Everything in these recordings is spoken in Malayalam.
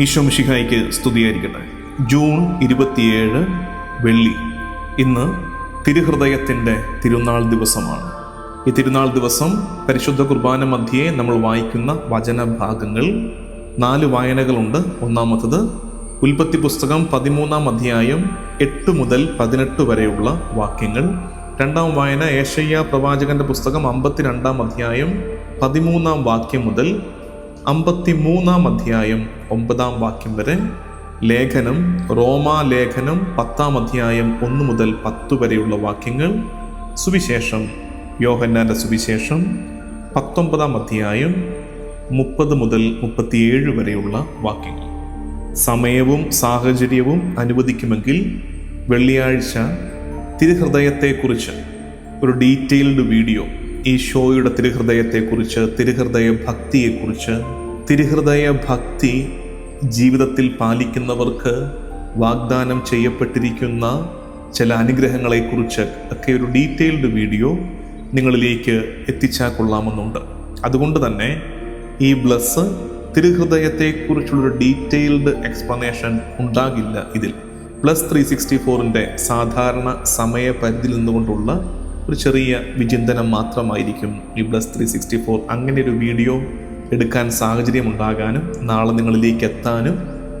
ഈശോ മിഷിഖായിക്ക് സ്തുതിയായിരിക്കട്ടെ. ജൂൺ ഇരുപത്തിയേഴ് വെള്ളി. ഇന്ന് തിരുഹൃദയത്തിന്റെ തിരുനാൾ ദിവസമാണ്. ഈ തിരുനാൾ ദിവസം പരിശുദ്ധ കുർബാന മധ്യേ നമ്മൾ വായിക്കുന്ന വചനഭാഗങ്ങൾ നാല് വായനകളുണ്ട്. ഒന്നാമത്തത് ഉൽപ്പത്തി പുസ്തകം പതിമൂന്നാം അധ്യായം എട്ട് മുതൽ പതിനെട്ട് വരെയുള്ള വാക്യങ്ങൾ. രണ്ടാം വായന ഏഷയ്യ പ്രവാചകന്റെ പുസ്തകം അമ്പത്തിരണ്ടാം അധ്യായം പതിമൂന്നാം വാക്യം മുതൽ അമ്പത്തിമൂന്നാം അധ്യായം ഒമ്പതാം വാക്യം വരെ. ലേഖനം റോമാലേഖനം പത്താം അധ്യായം ഒന്ന് മുതൽ പത്ത് വരെയുള്ള വാക്യങ്ങൾ. സുവിശേഷം യോഹന്നാന്റെ സുവിശേഷം പത്തൊമ്പതാം അധ്യായം മുപ്പത് മുതൽ മുപ്പത്തിയേഴ് വരെയുള്ള വാക്യങ്ങൾ. സമയവും സാഹചര്യവും അനുവദിക്കുമെങ്കിൽ വെള്ളിയാഴ്ച തിരുഹൃദയത്തെക്കുറിച്ച് ഒരു ഡീറ്റെയിൽഡ് വീഡിയോ ഈ ഷോയുടെ തിരുഹൃദയത്തെക്കുറിച്ച് തിരുഹൃദയ ഭക്തിയെക്കുറിച്ച് തിരുഹൃദയ ഭക്തി ജീവിതത്തിൽ പാലിക്കുന്നവർക്ക് വാഗ്ദാനം ചെയ്യപ്പെട്ടിരിക്കുന്ന ചില അനുഗ്രഹങ്ങളെക്കുറിച്ച് ഒക്കെ ഒരു ഡീറ്റെയിൽഡ് വീഡിയോ നിങ്ങളിലേക്ക് എത്തിച്ചാൽ കൊള്ളാമെന്നുണ്ട്. അതുകൊണ്ട് തന്നെ ഈ ബ്ലസ് തിരുഹൃദയത്തെക്കുറിച്ചുള്ളൊരു ഡീറ്റെയിൽഡ് എക്സ്പ്ലനേഷൻ ഉണ്ടാകില്ല ഇതിൽ. പ്ലസ് ത്രീ സിക്സ്റ്റി ഫോറിന്റെ സാധാരണ സമയപരിധിയിൽ നിന്നുകൊണ്ടുള്ള ഒരു ചെറിയ വിചിന്തനം മാത്രമായിരിക്കും ഈ പ്ലസ് ത്രീ സിക്സ്റ്റി ഫോർ അങ്ങനെ ഒരു വീഡിയോ എടുക്കാൻ സാഹചര്യം ഉണ്ടാകാനും നാളെ നിങ്ങളിലേക്ക് എത്താനും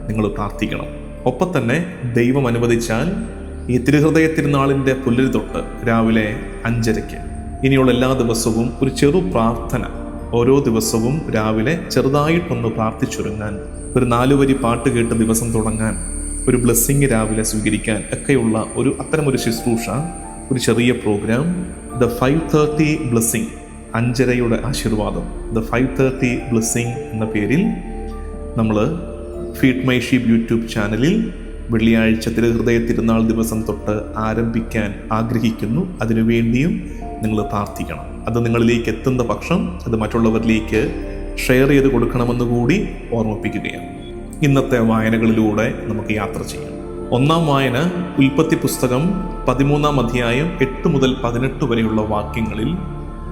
നിങ്ങൾ പ്രാർത്ഥിക്കണം. ഒപ്പം തന്നെ ദൈവം അനുവദിച്ചാൽ ഈ തിരുഹൃദയ തിരുനാളിന്റെ പുല്ലരി തൊട്ട് രാവിലെ അഞ്ചരയ്ക്ക് ഇനിയുള്ള എല്ലാ ദിവസവും ഒരു ചെറു പ്രാർത്ഥന. ഓരോ ദിവസവും രാവിലെ ചെറുതായിട്ടൊന്ന് പ്രാർത്ഥിച്ചൊരുങ്ങാൻ ഒരു നാലുവരി പാട്ട് കേട്ട് ദിവസം തുടങ്ങാൻ ഒരു ബ്ലെസ്സിങ് രാവിലെ സ്വീകരിക്കാൻ ഒക്കെയുള്ള ഒരു അത്തരമൊരു ശുശ്രൂഷ ഒരു ചെറിയ programme the five thirty blessing. അഞ്ചരയുടെ ആശീർവാദം. ദ ഫൈവ് തേർട്ടി ബ്ലെസ്സിങ് എന്ന പേരിൽ നമ്മൾ ഫീഡ് മൈ ഷീപ്പ് യൂട്യൂബ് ചാനലിൽ വെള്ളിയാഴ്ച തിരുഹൃദയ തിരുനാൾ ദിവസം തൊട്ട് ആരംഭിക്കാൻ ആഗ്രഹിക്കുന്നു. അതിനുവേണ്ടിയും നിങ്ങൾ പ്രാർത്ഥിക്കണം. അത് നിങ്ങളിലേക്ക് എത്തുന്ന പക്ഷം അത് മറ്റുള്ളവരിലേക്ക് ഷെയർ ചെയ്ത് കൊടുക്കണമെന്ന് കൂടി ഓർമ്മിപ്പിക്കുകയാണ്. ഇന്നത്തെ വായനകളിലൂടെ നമുക്ക് യാത്ര ചെയ്യാം. ഒന്നാം വായന ഉൽപ്പത്തി പുസ്തകം പതിമൂന്നാം അധ്യായം എട്ട് മുതൽ പതിനെട്ട് വരെയുള്ള വാക്യങ്ങളിൽ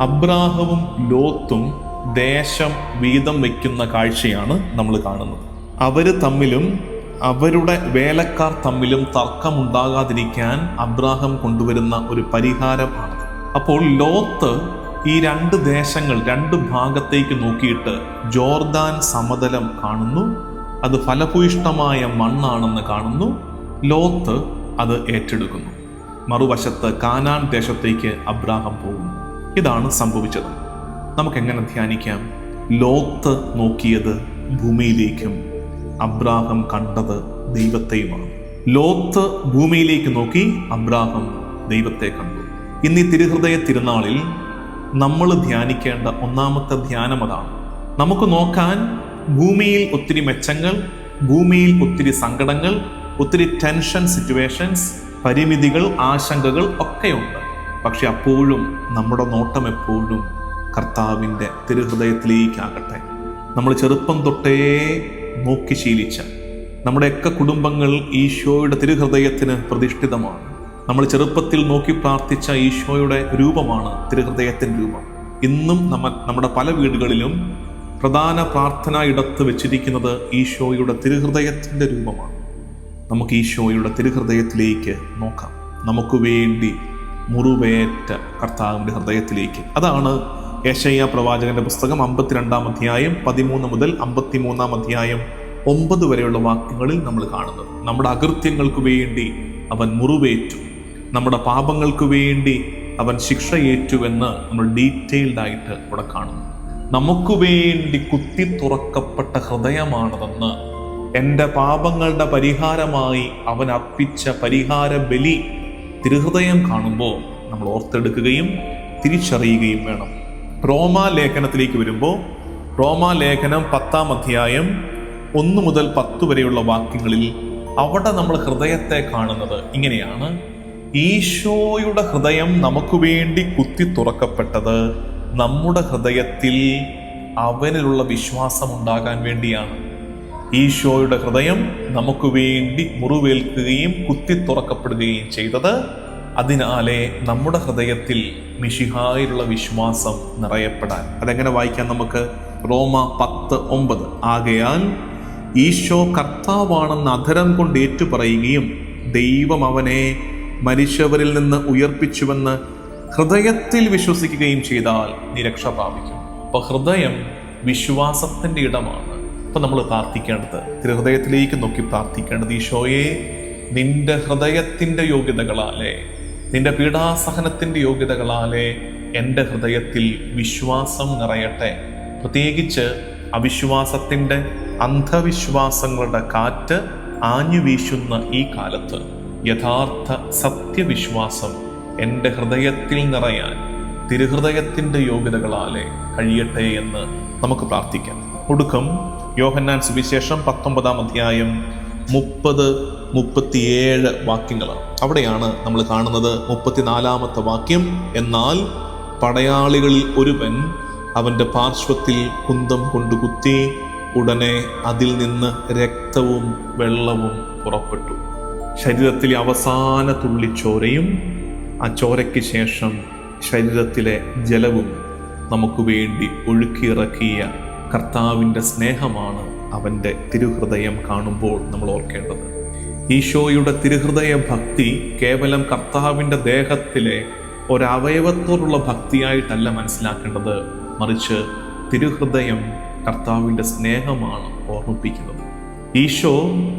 അബ്രാഹവും ലോത്തും ദേശം വീതം വയ്ക്കുന്ന കാഴ്ചയാണ് നമ്മൾ കാണുന്നത്. അവർ തമ്മിലും അവരുടെ വേലക്കാർ തമ്മിലും തർക്കമുണ്ടാകാതിരിക്കാൻ അബ്രാഹം കൊണ്ടുവരുന്ന ഒരു പരിഹാരമാണ്. അപ്പോൾ ലോത്ത് ഈ രണ്ട് ദേശങ്ങൾ രണ്ട് ഭാഗത്തേക്ക് നോക്കിയിട്ട് ജോർദാൻ സമതലം കാണുന്നു. അത് ഫലഭൂയിഷ്ടമായ മണ്ണാണെന്ന് കാണുന്നു. ലോത്ത് അത് ഏറ്റെടുക്കുന്നു. മറുവശത്ത് കാനാൻ ദേശത്തേക്ക് അബ്രാഹം പോകുന്നു. ഇതാണ് സംഭവിച്ചത്. നമുക്ക് എങ്ങനെ ധ്യാനിക്കാം? ലോത്ത് നോക്കിയത് ഭൂമിയിലേക്കും അബ്രാഹം കണ്ടത് ദൈവത്തെയുമാണ്. ലോത്ത് ഭൂമിയിലേക്ക് നോക്കി അബ്രാഹം ദൈവത്തെ കണ്ടു. ഇന്ന് ഈ തിരുഹൃദയ തിരുനാളിൽ നമ്മൾ ധ്യാനിക്കേണ്ട ഒന്നാമത്തെ ധ്യാനം അതാണ്. നമുക്ക് നോക്കാൻ ഭൂമിയിൽ ഒത്തിരി മെച്ചങ്ങൾ ഭൂമിയിൽ ഒത്തിരി സങ്കടങ്ങൾ ഒത്തിരി ടെൻഷൻ സിറ്റുവേഷൻസ് പരിമിതികൾ ആശങ്കകൾ ഒക്കെയുണ്ട്. പക്ഷെ അപ്പോഴും നമ്മുടെ നോട്ടം എപ്പോഴും കർത്താവിന്റെ തിരുഹൃദയത്തിലേക്കാകട്ടെ. നമ്മൾ ചെറുപ്പം തൊട്ടേ നോക്കി ശീലിച്ച നമ്മുടെയൊക്കെ കുടുംബങ്ങൾ ഈശോയുടെ തിരുഹൃദയത്തിന് പ്രതിഷ്ഠിതമാണ്. നമ്മൾ ചെറുപ്പത്തിൽ നോക്കി പ്രാർത്ഥിച്ച ഈശോയുടെ രൂപമാണ് തിരുഹൃദയത്തിന്റെ രൂപം. ഇന്നും നമ്മ നമ്മുടെ പല വീടുകളിലും പ്രധാന പ്രാർത്ഥന ഇടത്ത് വെച്ചിരിക്കുന്നത് ഈശോയുടെ തിരുഹൃദയത്തിന്റെ രൂപമാണ്. നമുക്ക് ഈശോയുടെ തിരുഹൃദയത്തിലേക്ക് നോക്കാം. നമുക്ക് വേണ്ടി മുറിവേറ്റ കർത്താവിന്റെ ഹൃദയത്തിലേക്ക്. അതാണ് യേശയ്യ പ്രവാചകന്റെ പുസ്തകം അമ്പത്തിരണ്ടാം അധ്യായം പതിമൂന്ന് മുതൽ അമ്പത്തിമൂന്നാം അധ്യായം ഒമ്പത് വരെയുള്ള വാക്യങ്ങളിൽ നമ്മൾ കാണുന്നത്. നമ്മുടെ അകൃത്യങ്ങൾക്ക് വേണ്ടി അവൻ മുറിവേറ്റു. നമ്മുടെ പാപങ്ങൾക്ക് വേണ്ടി അവൻ ശിക്ഷയേറ്റുവെന്ന് നമ്മൾ ഡീറ്റെയിൽഡ് ആയിട്ട് ഇവിടെ കാണുന്നു. നമുക്ക് വേണ്ടി കുത്തി തുറക്കപ്പെട്ട ഹൃദയമാണതെന്ന് എന്റെ പാപങ്ങളുടെ പരിഹാരമായി അവൻ അർപ്പിച്ച പരിഹാര ബലി തിരുഹൃദയം കാണുമ്പോൾ നമ്മൾ ഓർത്തെടുക്കുകയും തിരിച്ചറിയുകയും വേണം. റോമാ ലേഖനത്തിലേക്ക് വരുമ്പോൾ റോമാ ലേഖനം പത്താം അധ്യായം ഒന്ന് മുതൽ പത്ത് വരെയുള്ള വാക്യങ്ങളിൽ അവിടെ നമ്മൾ ഹൃദയത്തെ കാണുന്നത് ഇങ്ങനെയാണ്. ഈശോയുടെ ഹൃദയം നമുക്ക് വേണ്ടി കുത്തി തുറക്കപ്പെട്ടത് നമ്മുടെ ഹൃദയത്തിൽ അവനിലുള്ള വിശ്വാസം ഉണ്ടാകാൻ വേണ്ടിയാണ്. ഈശോയുടെ ഹൃദയം നമുക്ക് വേണ്ടി മുറിവേൽക്കുകയും കുത്തി തുറക്കപ്പെടുകയും ചെയ്തത് അതിനാലെ നമ്മുടെ ഹൃദയത്തിൽ മിഷിഹായിലുള്ള വിശ്വാസം നിറയപ്പെടാൻ. അതെങ്ങനെ വായിക്കാം നമുക്ക്? റോമ പത്ത് ഒമ്പത്. ആകയാൽ ഈശോ കർത്താവാണെന്ന് അധരം കൊണ്ട് ഏറ്റുപറയുകയും ദൈവം അവനെ മരിച്ചവരിൽ നിന്ന് ഉയർപ്പിച്ചുവെന്ന് ഹൃദയത്തിൽ വിശ്വസിക്കുകയും ചെയ്താൽ നിരക്ഷ പ്രാപിക്കും. അപ്പൊ ഹൃദയം വിശ്വാസത്തിന്റെ ഇടമാണ്. അപ്പൊ നമ്മൾ പ്രാർത്ഥിക്കേണ്ടത്. തിരുഹൃദയത്തിലേക്ക് നോക്കി പ്രാർത്ഥിക്കേണ്ടത് ഈശോയെ നിന്റെ ഹൃദയത്തിന്റെ യോഗ്യതകളാലെ നിന്റെ പീഡാസഹനത്തിന്റെ യോഗ്യതകളാലെ എന്റെ ഹൃദയത്തിൽ വിശ്വാസം നിറയട്ടെ. പ്രത്യേകിച്ച് അവിശ്വാസത്തിന്റെ അന്ധവിശ്വാസങ്ങളുടെ കാറ്റ് ആഞ്ഞു വീശുന്ന ഈ കാലത്ത് യഥാർത്ഥ സത്യവിശ്വാസം എന്റെ ഹൃദയത്തിൽ നിറയാൻ തിരുഹൃദയത്തിന്റെ യോഗ്യതകളാലെ കഴിയട്ടെ എന്ന് നമുക്ക് പ്രാർത്ഥിക്കാം. ഒടുക്കം യോഹന്നാൻ സുവിശേഷം പത്തൊമ്പതാം അധ്യായം മുപ്പത് മുപ്പത്തിയേഴ് വാക്യങ്ങളാണ്. അവിടെയാണ് നമ്മൾ കാണുന്നത് മുപ്പത്തിനാലാമത്തെ വാക്യം. എന്നാൽ പടയാളികളിൽ ഒരുവൻ അവന്റെ പാർശ്വത്തിൽ കുന്തം കൊണ്ട് കുത്തി ഉടനെ അതിൽ നിന്ന് രക്തവും വെള്ളവും പുറപ്പെട്ടു. ശരീരത്തിലെ അവസാന തുള്ളി ചോരയും ആ ചോരയ്ക്ക് ശേഷം ശരീരത്തിലെ ജലവും നമുക്ക് വേണ്ടി ഒഴുക്കിയിറക്കിയ കർത്താവിന്റെ സ്നേഹമാണ് അവന്റെ തിരുഹൃദയം കാണുമ്പോൾ നമ്മൾ ഓർക്കേണ്ടത്. ഈശോയുടെ തിരുഹൃദയ ഭക്തി കേവലം കർത്താവിന്റെ ദേഹത്തിലെ ഒരവയവത്തോടുള്ള ഭക്തിയായിട്ടല്ല മനസ്സിലാക്കേണ്ടത്. മറിച്ച് തിരുഹൃദയം കർത്താവിന്റെ സ്നേഹമാണ് ഓർമ്മിപ്പിക്കുന്നത്. ഈശോ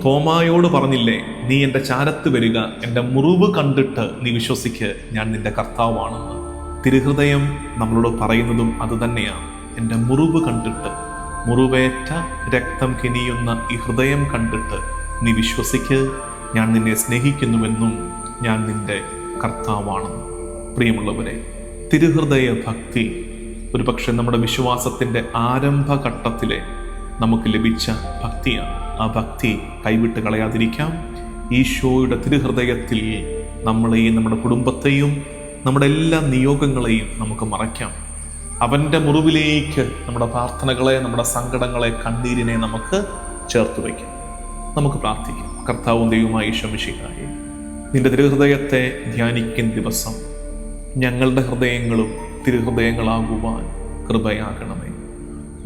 തോമായോട് പറഞ്ഞില്ലേ നീ എന്റെ ചാരത്ത് വരിക എന്റെ മുറിവ് കണ്ടിട്ട് നീ വിശ്വസിക്ക് ഞാൻ നിന്റെ കർത്താവാണെന്ന്. തിരുഹൃദയം നമ്മളോട് പറയുന്നതും അതുതന്നെയാണ് എന്റെ മുറിവ് കണ്ടിട്ട് മുറിവേറ്റ രക്തം കിനിയുന്ന ഈ ഹൃദയം കണ്ടിട്ട് നീ വിശ്വസിക്ക്. ഞാൻ നിന്നെ സ്നേഹിക്കുന്നുവെന്നും ഞാൻ നിന്റെ കർത്താവാണെന്നും. പ്രിയമുള്ളവരെ തിരുഹൃദയ ഭക്തി ഒരുപക്ഷെ നമ്മുടെ വിശ്വാസത്തിന്റെ ആരംഭഘട്ടത്തിലെ നമുക്ക് ലഭിച്ച ഭക്തിയാണ്. ആ ഭക്തി കൈവിട്ട് കളയാതിരിക്കാം. ഈശോയുടെ തിരുഹൃദയത്തിൽ നമ്മളെയും നമ്മുടെ കുടുംബത്തെയും നമ്മുടെ എല്ലാ നിയോഗങ്ങളെയും നമുക്ക് മറയ്ക്കാം. അവന്റെ മുറിവിലേക്ക് നമ്മുടെ പ്രാർത്ഥനകളെ നമ്മുടെ സങ്കടങ്ങളെ കണ്ണീരിനെ നമുക്ക് ചേർത്ത് വയ്ക്കാം. നമുക്ക് പ്രാർത്ഥിക്കാം. കർത്താവും ദൈവമായി ശമിഷിക്കായി നിന്റെ തിരുഹൃദയത്തെ ധ്യാനിക്കുന്ന ദിവസം ഞങ്ങളുടെ ഹൃദയങ്ങളും തിരുഹൃദയങ്ങളാകുവാൻ കൃപയാകണമേ.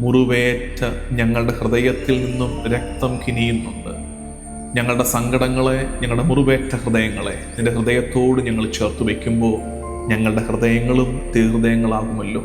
മുറിവേറ്റ ഞങ്ങളുടെ ഹൃദയത്തിൽ നിന്നും രക്തം കിനിയുന്നുണ്ട്. ഞങ്ങളുടെ സങ്കടങ്ങളെ ഞങ്ങളുടെ മുറിവേറ്റ ഹൃദയങ്ങളെ നിന്റെ ഹൃദയത്തോട് ഞങ്ങൾ ചേർത്ത് വയ്ക്കുമ്പോൾ ഞങ്ങളുടെ ഹൃദയങ്ങളും തിരുഹൃദയങ്ങളാകുമല്ലോ.